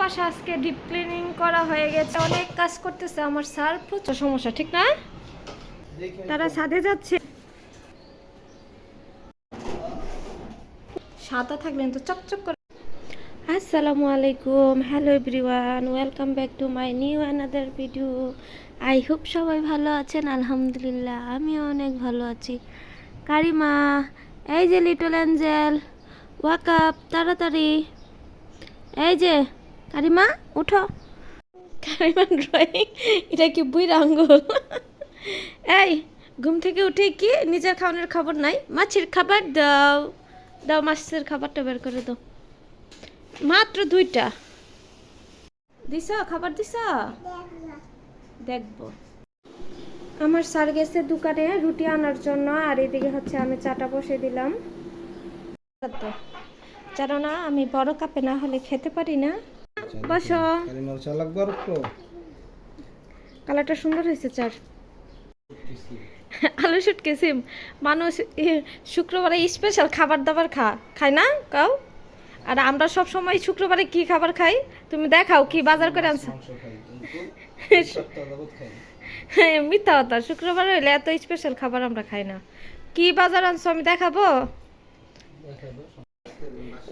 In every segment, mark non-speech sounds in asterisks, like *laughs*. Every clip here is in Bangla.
বাসা আজকে ডিপ ক্লিনিং করা হয়ে গেছে। অনেক কাজ করতেছে আমার স্যার, প্রচুর সমস্যা, ঠিক না? তারা সাথে যাচ্ছে। সাদা থাকলেন তো চকচক করে। আসসালামু আলাইকুম, hello everyone, welcome back to my new another video. I hope সবাই ভালো আছেন, আলহামদুলিল্লাহ, আমিও অনেক ভালো আছি। কারিমা, এই যে লিটল অ্যাঞ্জেল, ওয়াক আপ, তাড়াতাড়ি। এই যে কারিমা, উঠো। কারিমা ড্রয়িং এটা কি বুই আঙ্গুল? এই, ঘুম থেকে উঠে কি নিজের খাওয়ানোর খবর নাই? মাছের খাবার দাও। দাও, মাছের খাবারটা বের করে দাও। মাত্র দুইটা। দিস খাবার দিস দেখব। আমার স্যার গেছে দোকানে রুটি আনার জন্য, আর এদিকে হচ্ছে আমি চাটা বসে দিলাম। জানো না, আমি বড় কাপে না হলে খেতে পারি না। বসো। কালারটা সুন্দর হয়েছে চার। *laughs* আলু শুটকে সিম। মানুষ শুক্রবারে স্পেশাল খাবার দাবার খা খায় না কাউ? আর আমরা সব সময় শুক্রবারে কি খাবার খাই? তুমি দেখাও কি বাজার করে আনছো? *laughs* হ্যাঁ, মিথ্যা কথা। শুক্রবার হইলে এত স্পেশাল খাবার আমরা খাই না। কি বাজার আনছো আমি দেখাবো? দেখাবো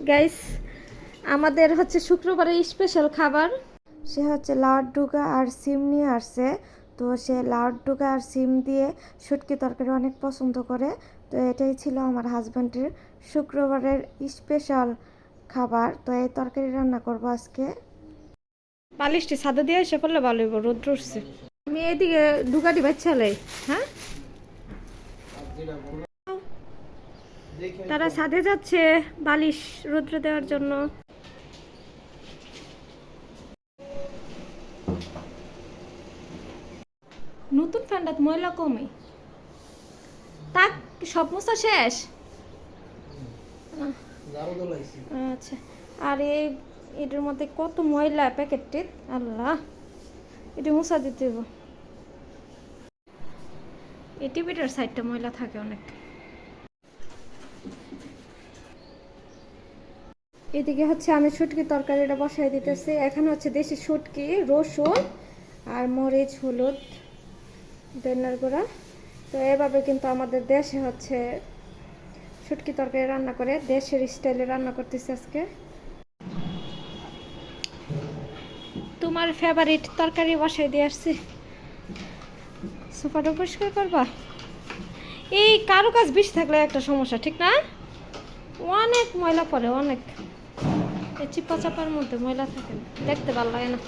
গাইস আমাদের হচ্ছে শুক্রবারের স্পেশাল খাবার। সে হচ্ছে লাউডুগা আর সিম নিয়ে আসছে। তো সে লাউডুগা আর সিম দিয়ে শুটকি তরকারি অনেক পছন্দ করে। তো এটাই ছিল আমার হাজব্যান্ডের শুক্রবারের স্পেশাল খাবার। তো এই তরকারি রান্না করব আজকে। বালিশটি সাদা দিয়ে এসে পড়লে ভালো হইব রোদ্র উঠছে। আমি এদিকে ডুগাটি বাচ্চালে হ্যাঁ? তারা ছাদে যাচ্ছে বালিশ রৌদ্র দেওয়ার জন্য। নতুন ফ্যানটা ময়লা কমে তাক, সব শেষ? আচ্ছা আর এই এটার মধ্যে কত ময়লা প্যাকেটটি আল্লাহ, এটা মোছা দিতে হবে এই সাইডটা ময়লা থাকে অনেক। এদিকে হচ্ছে আমি শুটকি তরকারিটা বসাই দিতেছি। এখানে হচ্ছে দেশি শুটকি, রসুন আর মরিচ, হলুদ। দেনার গুঁড়া। তো এভাবে কিন্তু আমাদের দেশে হচ্ছে শুটকি তরকারি রান্না করে দেশের স্টাইলে রান্না করতেছি আজকে। তোমার ফেভারিট তরকারি বসাই দিয়ে আসছি। সোফাটা পরিষ্কার করবা? এই কারও কাজ বেশি থাকলে একটা সমস্যা ঠিক না? অনেক ময়লা পড়ে অনেক। এই চিপা চাপার মধ্যে ময়লা থাকে দেখতে ভালো লাগে না।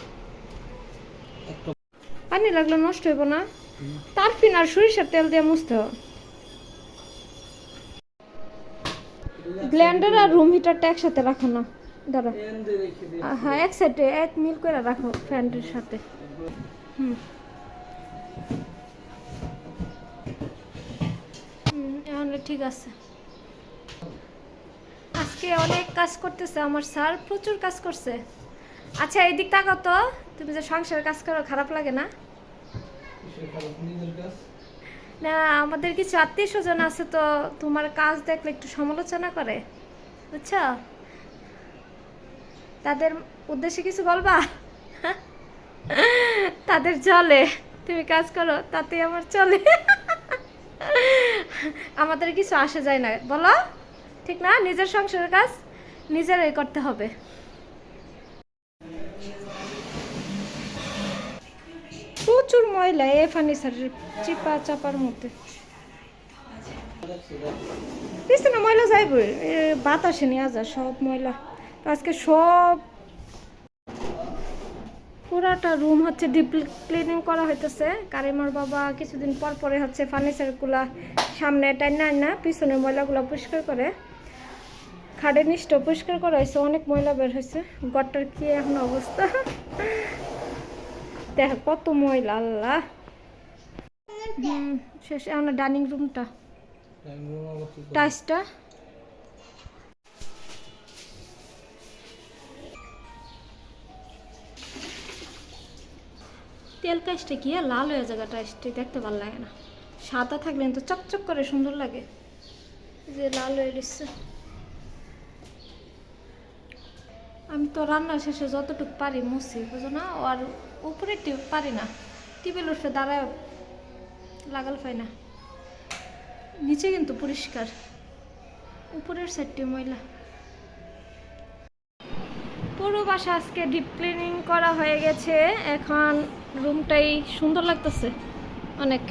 পানি লাগলে নষ্ট হইব না। তার ফিন আর সরিষার তেল দিয়ে মুছতে হবে। আর রুম হিটারটা একসাথে রাখো না। হ্যাঁ এক সাইডে এক মিল করে রাখো সাথে। হুম। ঠিক আছে। আজকে অনেক কাজ করতেছে, আমার স্যার প্রচুর কাজ করছে। আচ্ছা এই দিক তাকাও তো। তুমি যে সংসারের কাজ করো, খারাপ লাগে না কিসের খারাপ নিজের কাজ না, আমাদের কিছু আত্মীয় স্বজন আছে তো তোমার কাজ দেখলে একটু সমালোচনা করে, বুঝছ? তাদের উদ্দেশ্যে কিছু বলবা? তাদের চলে তুমি কাজ করো তাতে আমার চলে। আমাদের কিছু আসে যায় না, বলো? ঠিক না? নিজের সংসারের কাজ নিজেরাই করতে হবে। প্রচুর ময়লা এ ফার্নিচারের চিপা চাপার মধ্যে। পিছনে ময়লা যাইব বাতাসে নিয়ে যা সব ময়লা। আজকে সব পুরাটা রুম হচ্ছে ডিপ ক্লিনিং করা হইতেছে। কারিমার বাবা কিছুদিন পর পরে হচ্ছে ফার্নিচারগুলা সামনে টাইনা না পিছনে ময়লাগুলো পরিষ্কার করে। খাটের নিচটা পরিষ্কার করা হয়েছে, অনেক ময়লা বের হয়েছে। গড়টার কি এখন অবস্থা? দেখ কত ময়লা আল্লাহ। শেষ এখন ডাইনিং রুমটা? টাইসটা তেল কাজটা কি আর লাল হয়ে যাবে টাইসটি দেখতে ভালো লাগে না। সাদা থাকলে তো চকচক করে সুন্দর লাগে। যে লাল হয়ে গেছে। আমি তো রান্না শেষে যতটুকু পারি মুছি বুঝো না? আর উপরে টিপ পারি না। টিবিল উঠে দাঁড়ায় লাগাল পাই না। নিচে কিন্তু পরিষ্কার। উপরের সাইডটি ময়লা। পুরো বাসা আজকে ডিপ ক্লিনিং করা হয়ে গেছে। এখন রুমটাই সুন্দর লাগতেছে। অনেক।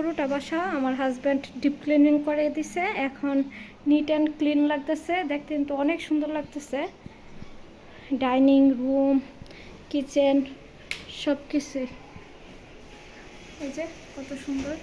পুরোটা বাসা, আমার হাজব্যান্ড ডিপ ক্লিনিং করে দিছে। এখন নিট অ্যান্ড ক্লিন লাগতেছে। দেখতে কিন্তু অনেক সুন্দর লাগতেছে। ডাইনিং রুম কিচেন সব কিছুই এই যে, কত সুন্দর।